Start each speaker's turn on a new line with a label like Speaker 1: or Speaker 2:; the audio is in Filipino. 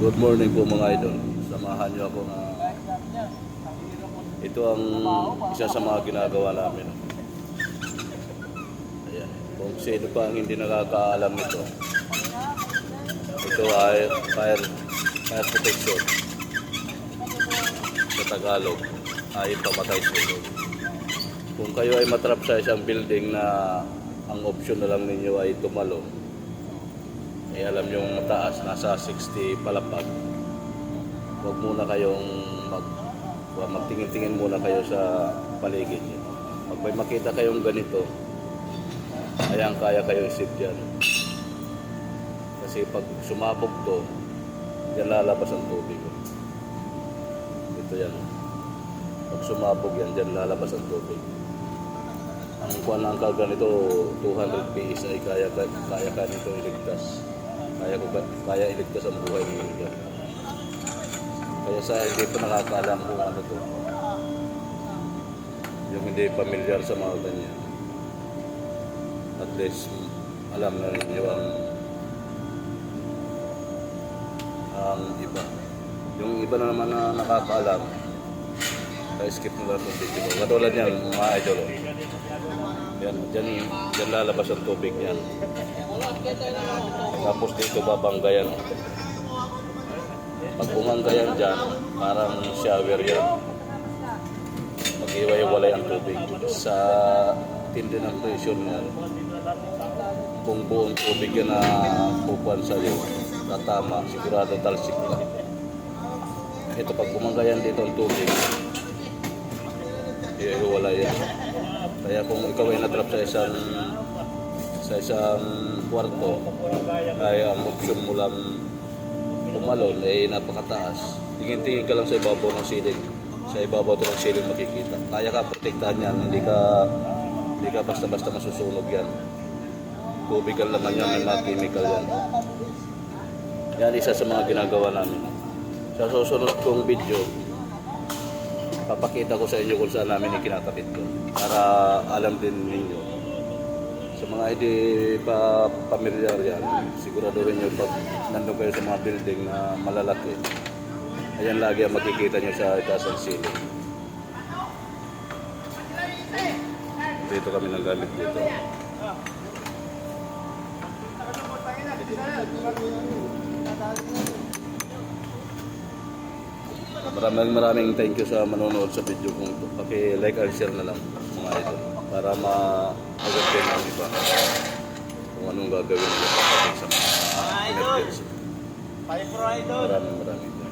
Speaker 1: Good morning po mga idol. Samahan niyo ako na ito ang isa sa mga ginagawa namin. Ayan. Kung sino pa ang hindi nakakaalam nito. Ito ay fire, fire protection. Sa Tagalog ay pamatay sunog. Kung kayo ay matrap sa isang building na ang option na lang ninyo ay tumalon, eh alam yung mataas, nasa 60 palapag. Huwag muna kayong mag, magtingin-tingin muna kayo sa paligid niyo. Pag may makita kayong ganito, ayan kaya kayo isip dyan. Kasi pag sumabog to, yan lalabas ang tubig. Ito yan. Pag sumabog yan, dyan lalabas ang tubig. Ang kuwan ng karga nito, 200 PSI, kaya, kaya ka nito iligtas. Kaya, ko, kaya iligtas ang buhay ng mga Kaya sa hindi pa nakakaalam kung ano to. Yung hindi familiar sa mga ganyan. At least, alam na ninyo ang ang iba. Yung iba na naman na nakakaalam, kaya skip mo lang itong video. Katulad yan, mga idol. oh. Yan, dyan, dyan lalabas ang tubig yan. Tapos dito babanggayan. Pag bumanggayan dyan, parang shower yan. Mag-iway-walay ang tubig. Sa tindi ng presyon yan, kung buong tubig yan na pupuan sa iyo, tatama, sigurado talsik ka. Ito pag bumanggayan dito ang tubig, iiwalay yan. Kaya kung ikaw ay natrap sa isang sa isang kwarto, ay ang option mo lang pumalon ay napakataas. Tingin-tingin ka lang sa ibabaw ng ceiling. Sa ibabaw to ng ceiling makikita. Kaya ka protektahan yan, hindi ka hindi ka basta-basta masusunog yan. Tubig ang laman yan, may mga chemical yan. Yan isa sa mga ginagawa namin. Sa susunod kong video, papakita ko sa inyo kung saan namin ikinakabit ko para alam din ninyo. Sa mga hindi pa pamilyar yan, siguraduhin nyo pag nandun kayo sa mga building na malalaki. Ayan lagi ang makikita nyo sa itaas ng ceiling. Dito kami nang gamit dito. Maraming maraming thank you sa manonood sa video kong ito. Paki-like and share na lang mga idol para ma-agad din ang iba kung anong gagawin nila sa mga emergency.
Speaker 2: Tayo pro idol.
Speaker 1: Maraming maraming thank you.